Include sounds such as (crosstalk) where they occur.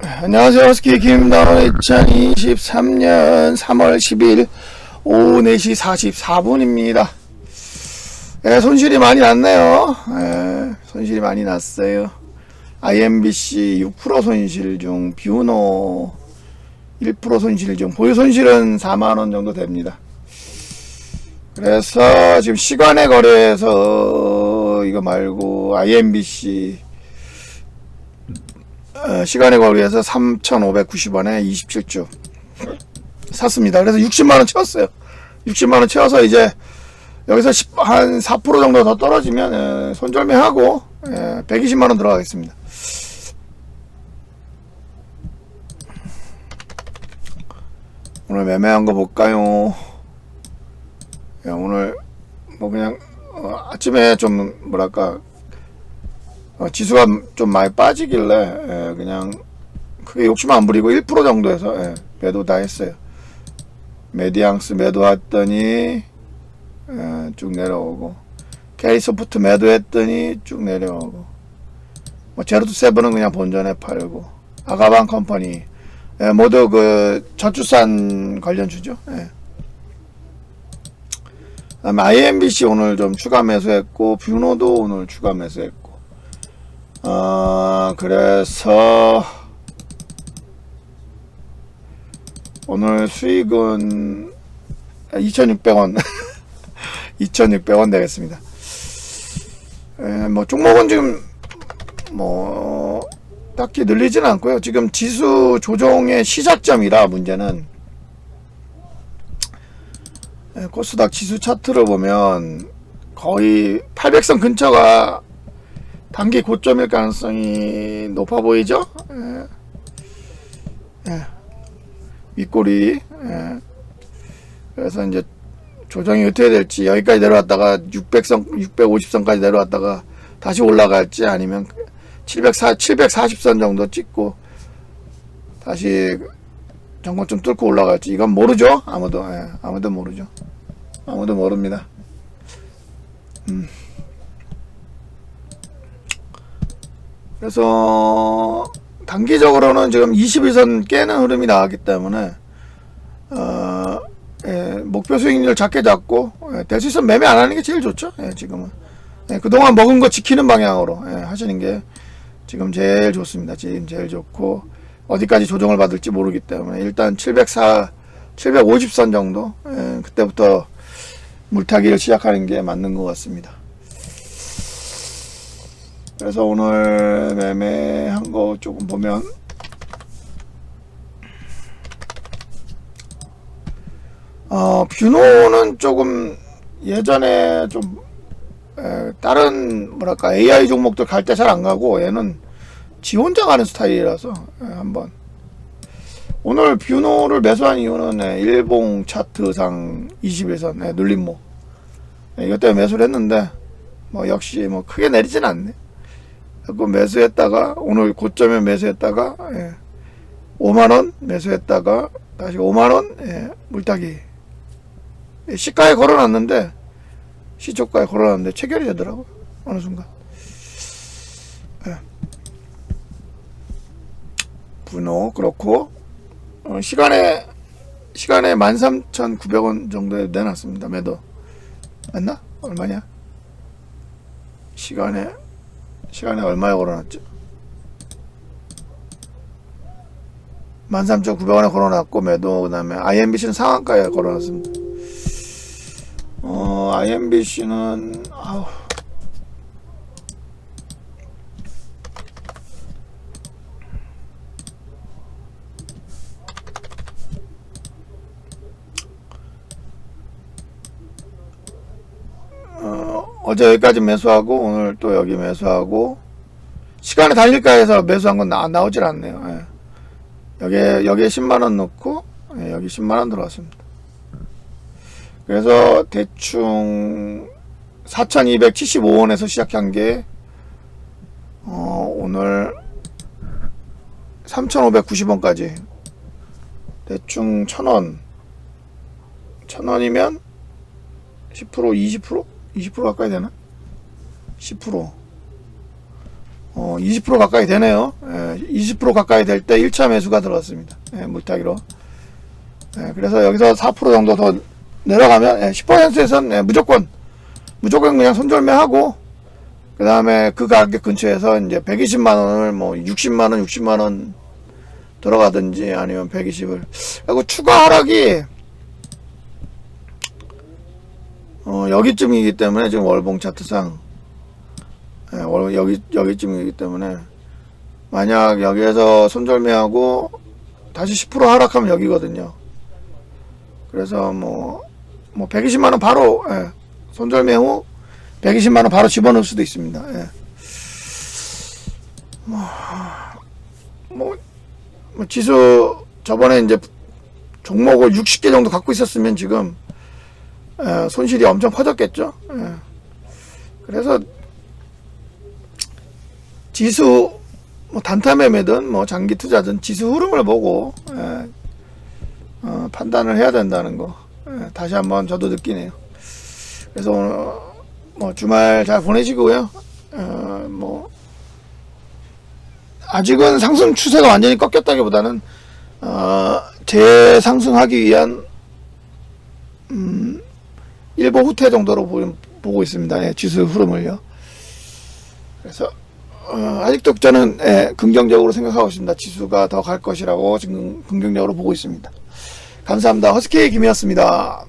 안녕하세요. 스키 김다운 2023년 3월 10일 오후 4시 44분입니다. 예, 손실이 많이 났네요. 예, 손실이 많이 났어요. IMBC 6% 손실 중 비우노 1% 손실 중 보유 손실은 4만원 정도 됩니다. 그래서 지금 시간의 거래에서 이거 말고 IMBC 어, 시간의 거래에서 3,590원에 27주 샀습니다. 그래서 60만원 채웠어요. 60만원 채워서 이제 여기서 10, 한4% 정도 더 떨어지면 에, 손절매하고 에, 120만원 들어가겠습니다. 오늘 매매한 거 볼까요? 야, 오늘 뭐 그냥 어, 아침에 좀 뭐랄까 어, 지수가 좀 많이 빠지길래 예, 그냥 크게 욕심 안 부리고 1% 정도에서 예, 매도 다 했어요. 메디앙스 매도했더니 예, 쭉 내려오고 K소프트 매도했더니 쭉 내려오고 뭐 제로투 세븐은 그냥 본전에 팔고 아가방 컴퍼니 예, 모두 그 저출산 관련 주죠. 예. 그다음에 IMBC 오늘 좀 추가 매수했고 뷰노도 오늘 추가 매수했고 어, 그래서 오늘 수익은 2,600원 2,600원 (laughs) 되겠습니다. 에, 뭐 종목은 지금 뭐 딱히 늘리지는 않고요. 지금 지수 조정의 시작점이라 문제는 에, 코스닥 지수 차트를 보면 거의 800선 근처가 단기 고점일 가능성이 높아 보이죠? 예. 예. 윗꼬리. 예. 그래서 이제 조정이 어떻게 될지 여기까지 내려왔다가 600선, 650선까지 내려왔다가 다시 올라갈지 아니면 704, 740선 정도 찍고 다시 정고점 뚫고 올라갈지 이건 모르죠. 아무도 예. 아무도 모르죠. 아무도 모릅니다. 음. 그래서 단기적으로는 지금 21선 깨는 흐름이 나왔기 때문에 어, 예, 목표 수익률 작게 잡고 예, 될수 있으면 매매 안 하는 게 제일 좋죠. 예, 지금은 예, 그동안 먹은 거 지키는 방향으로 예, 하시는 게 지금 제일 좋습니다. 지금 제일 좋고 어디까지 조정을 받을지 모르기 때문에 일단 704, 750선 정도 예, 그때부터 물타기를 시작하는 게 맞는 것 같습니다. 그래서 오늘 매매한 거 조금 보면 어, 뷰노는 조금 예전에 좀 에, 다른 뭐랄까 AI 종목들 갈 때 잘 안 가고 얘는 지 혼자 가는 스타일이라서 에, 한번 오늘 뷰노를 매수한 이유는 에, 일봉 차트상 21선 에, 눌림목 에, 이것 때문에 매수를 했는데 뭐 역시 뭐 크게 내리진 않네. 그 매수했다가 오늘 고점에 매수했다가 예, 5만 원 매수했다가 다시 5만 원 예, 물타기. 예, 시가에 걸어놨는데 시초가에 걸어놨는데 체결이 되더라고 어느 순간. 예. 분호 그렇고 어, 시간에 시간에 13,900원 정도에 내놨습니다 매도. 맞나? 얼마냐? 시간에 시간에 얼마에 걸어놨죠? 13,900원에 걸어놨고 매도 그 다음에 IMBC는 상한가에 걸어놨습니다. 어 IMBC는 아우 어, 어제 여기까지 매수하고 오늘 또 여기 매수하고 시간이 달릴까 해서 매수한 건 나, 나오질 않네요. 예. 여기에 여기에 10만 원 넣고 예, 여기 10만 원 들어왔습니다. 그래서 대충 4,275원에서 시작한 게 어, 오늘 3,590원까지 대충 1,000원 1,000원이면 10% 20% 20% 가까이 되나? 10% 어, 20% 가까이 되네요. 예, 20% 가까이 될 때 1차 매수가 들어갔습니다. 예, 물타기로. 예, 그래서 여기서 4% 정도 더 내려가면 예, 10%에선 예, 무조건 무조건 그냥 손절매하고 그 다음에 그 가격 근처에서 이제 120만 원을 뭐 60만 원, 60만 원 들어가든지 아니면 120을 그리고 추가 하락이 어, 여기쯤이기 때문에 지금 월봉 차트상 예, 월- 여기 여기쯤이기 때문에 만약 여기에서 손절매하고 다시 10% 하락하면 여기거든요. 그래서 뭐, 뭐 120만 원 바로 예, 손절매 후 120만 원 바로 집어넣을 수도 있습니다. 예. 뭐, 뭐, 뭐 지수 저번에 이제 종목을 60개 정도 갖고 있었으면 지금 예, 손실이 엄청 커졌겠죠. 예. 그래서 지수 뭐 단타 매매든 뭐 장기 투자든 지수 흐름을 보고 예, 어, 판단을 해야 된다는 거 예, 다시 한번 저도 느끼네요. 그래서 오늘 뭐 주말 잘 보내시고요. 어, 뭐 아직은 상승 추세가 완전히 꺾였다기보다는 어, 재상승하기 위한 음, 일보 후퇴 정도로 보, 보고 있습니다. 예, 지수 흐름을요. 그래서 어, 아직도 저는 예, 긍정적으로 생각하고 있습니다. 지수가 더 갈 것이라고 지금 긍정적으로 보고 있습니다. 감사합니다. 허스키 김이었습니다.